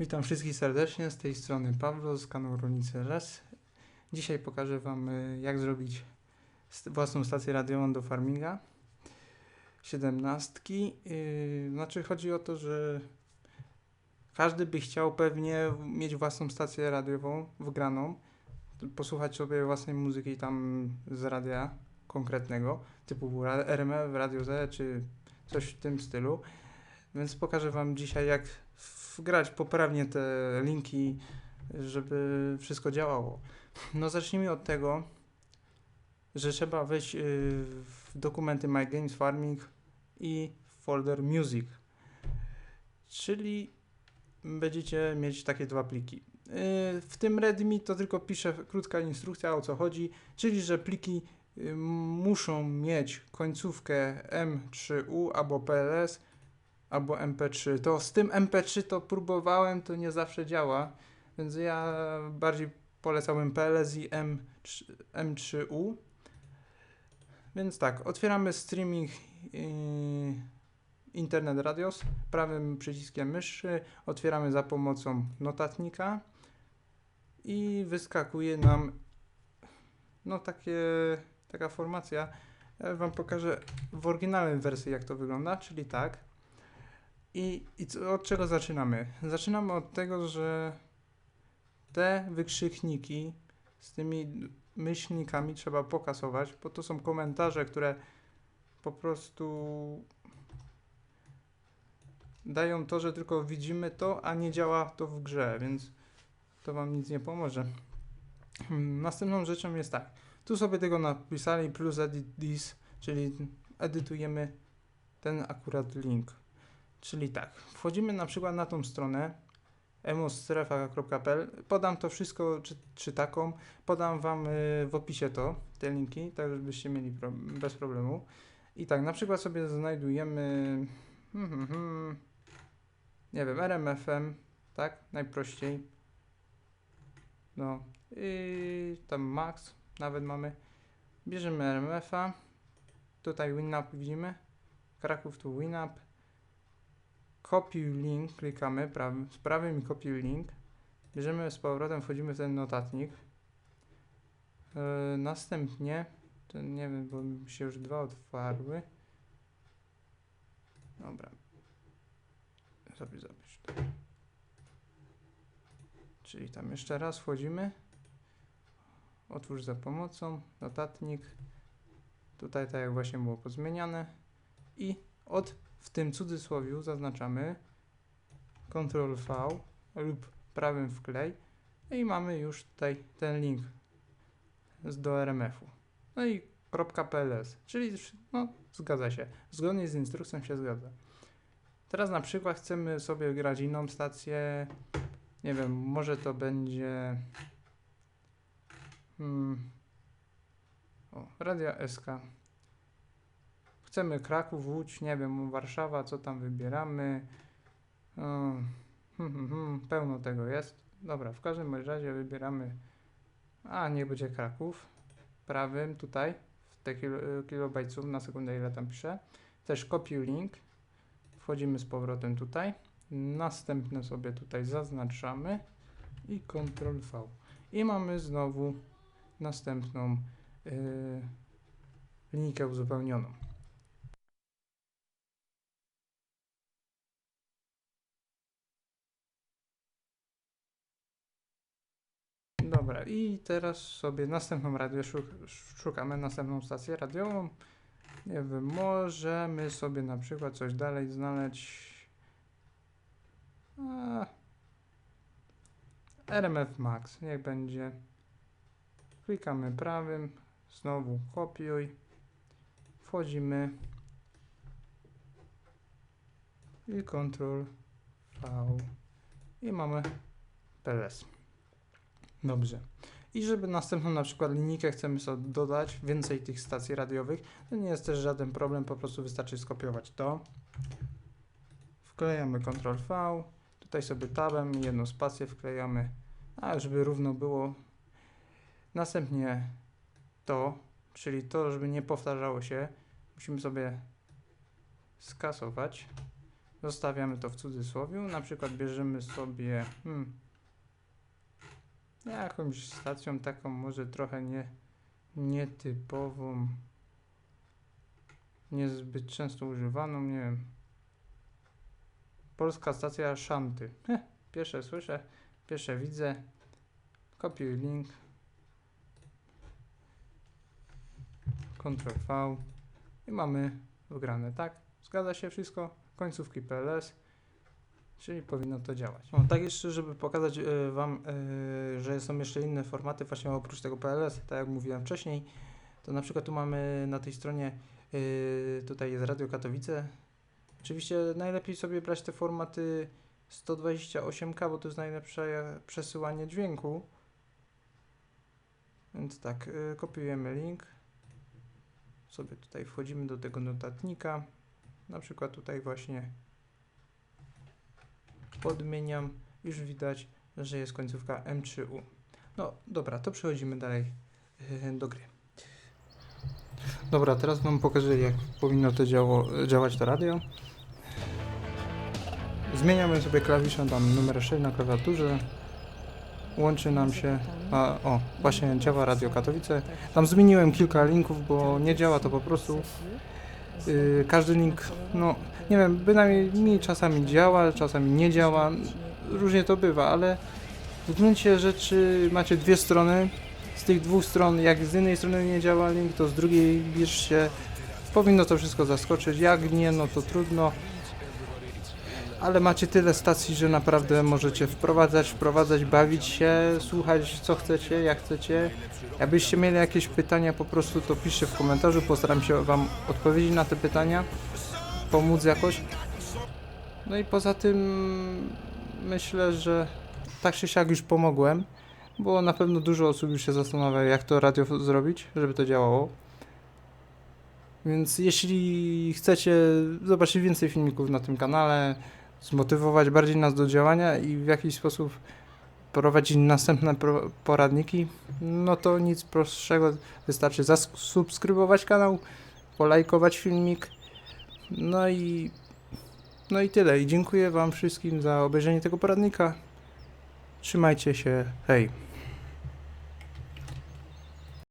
Witam wszystkich serdecznie, z tej strony Pawlo z kanału Rolnicy RS. Dzisiaj pokażę Wam y, jak zrobić własną stację radiową do farminga. 17. Yy, znaczy chodzi o to, że każdy by chciał pewnie mieć własną stację radiową wgraną, posłuchać sobie własnej muzyki tam z radia konkretnego, typu RMF, Radio Z czy coś w tym stylu. Więc pokażę Wam dzisiaj jak wgrać poprawnie te linki, żeby wszystko działało. No zacznijmy od tego, że trzeba wejść y, w dokumenty My Games Farming i folder Music. Czyli będziecie mieć takie dwa pliki. Y, W tym readme to tylko pisze krótka instrukcja o co chodzi, czyli że pliki y, muszą mieć końcówkę M3U albo PLS albo MP3. To z tym MP3 to próbowałem, to nie zawsze działa, więc ja bardziej polecałbym PLS i M3, M3U. Więc tak, otwieramy streaming yy, Internet Radios prawym przyciskiem myszy, otwieramy za pomocą notatnika i wyskakuje nam no takie, taka formacja. Ja wam pokażę w oryginalnej wersji jak to wygląda, czyli tak. I, i co, od czego zaczynamy? Zaczynamy od tego, że te wykrzykniki z tymi myślnikami trzeba pokasować, bo to są komentarze, które po prostu dają to, że tylko widzimy to, a nie działa to w grze, więc to wam nic nie pomoże. Następną rzeczą jest tak. Tu sobie tego napisali plus edit this, czyli edytujemy ten akurat link. Czyli tak, wchodzimy na przykład na tą stronę emostrefa.pl podam to wszystko, czy, czy taką, podam wam y, w opisie to, te linki, tak żebyście mieli pro, bez problemu. I tak, na przykład sobie znajdujemy hmm, hmm, hmm, nie wiem, RMFM, tak, najprościej. No i tam max nawet mamy. Bierzemy RMF-a, tutaj WinUp widzimy, Kraków tu WinUp, Copy link, klikamy prawym, z prawym i copy link. Bierzemy z powrotem, wchodzimy w ten notatnik. Yy, następnie, to nie wiem, bo mi się już dwa otwarły. Dobra. Zapisz to. Czyli tam jeszcze raz wchodzimy. Otwórz za pomocą, notatnik. Tutaj tak jak właśnie było pozmieniane. I od w tym cudzysłowiu zaznaczamy Ctrl V lub prawym wklej i mamy już tutaj ten link do RMF-u. No i .pls, czyli no, zgadza się. Zgodnie z instrukcją się zgadza. Teraz na przykład chcemy sobie grać inną stację. Nie wiem, może to będzie hmm, o, Radia SK chcemy Kraków, Łódź, nie wiem, Warszawa, co tam wybieramy. Hmm, hmm, hmm, pełno tego jest. Dobra, w każdym razie wybieramy, a niech będzie Kraków, prawym tutaj, w te kilo, kilobajtów na sekundę, ile tam piszę. Też copy link, wchodzimy z powrotem tutaj, następne sobie tutaj zaznaczamy i Ctrl V. I mamy znowu następną yy, linijkę uzupełnioną. Dobra, i teraz sobie następną radio szuk szukamy, następną stację radiową. Nie wiem, możemy sobie na przykład coś dalej znaleźć. A, RMF Max, niech będzie. Klikamy prawym, znowu kopiuj, wchodzimy i Ctrl V i mamy PLS. Dobrze. I żeby następną na przykład linijkę chcemy sobie dodać, więcej tych stacji radiowych, to nie jest też żaden problem, po prostu wystarczy skopiować to. Wklejamy Ctrl V, tutaj sobie tabem jedną spację wklejamy, a żeby równo było. Następnie to, czyli to, żeby nie powtarzało się, musimy sobie skasować Zostawiamy to w cudzysłowie. Na przykład bierzemy sobie hmm, jakąś stacją taką może trochę nie, nietypową, niezbyt często używaną, nie wiem. Polska stacja Szanty. Heh, pierwsze słyszę, pierwsze widzę. Kopiuj link. Ctrl V i mamy wygrane, tak? Zgadza się wszystko? Końcówki PLS, czyli powinno to działać. O, tak jeszcze, żeby pokazać e, Wam, e, że są jeszcze inne formaty, właśnie oprócz tego PLS, tak jak mówiłem wcześniej, to na przykład tu mamy na tej stronie, e, tutaj jest Radio Katowice. Oczywiście najlepiej sobie brać te formaty 128K, bo to jest najlepsze przesyłanie dźwięku. Więc tak, e, kopiujemy link. Sobie tutaj wchodzimy do tego notatnika. Na przykład tutaj właśnie podmieniam. Już widać, że jest końcówka M3U. No dobra, to przechodzimy dalej yy, do gry. Dobra, teraz Wam pokażę, jak powinno to działo, działać to radio. Zmieniamy sobie klawisze tam numer 6 na klawiaturze. Łączy nam się. A, o, właśnie działa Radio Katowice. Tam zmieniłem kilka linków, bo nie działa to po prostu. Yy, każdy link, no nie wiem, bynajmniej mi czasami działa, czasami nie działa. Różnie to bywa, ale w gruncie rzeczy macie dwie strony. Z tych dwóch stron, jak z jednej strony nie działa link, to z drugiej bierzcie. Powinno to wszystko zaskoczyć. Jak nie, no to trudno. Ale macie tyle stacji, że naprawdę możecie wprowadzać, wprowadzać, bawić się, słuchać co chcecie, jak chcecie. Jakbyście mieli jakieś pytania, po prostu to piszcie w komentarzu. Postaram się Wam odpowiedzieć na te pytania, pomóc jakoś. No i poza tym myślę, że tak czy siak już pomogłem, bo na pewno dużo osób już się zastanawia, jak to radio zrobić, żeby to działało. Więc jeśli chcecie zobaczyć więcej filmików na tym kanale, zmotywować bardziej nas do działania i w jakiś sposób prowadzić następne poradniki, no to nic prostszego, wystarczy zasubskrybować kanał, polajkować filmik, no i no i tyle. I dziękuję Wam wszystkim za obejrzenie tego poradnika. Trzymajcie się, hej.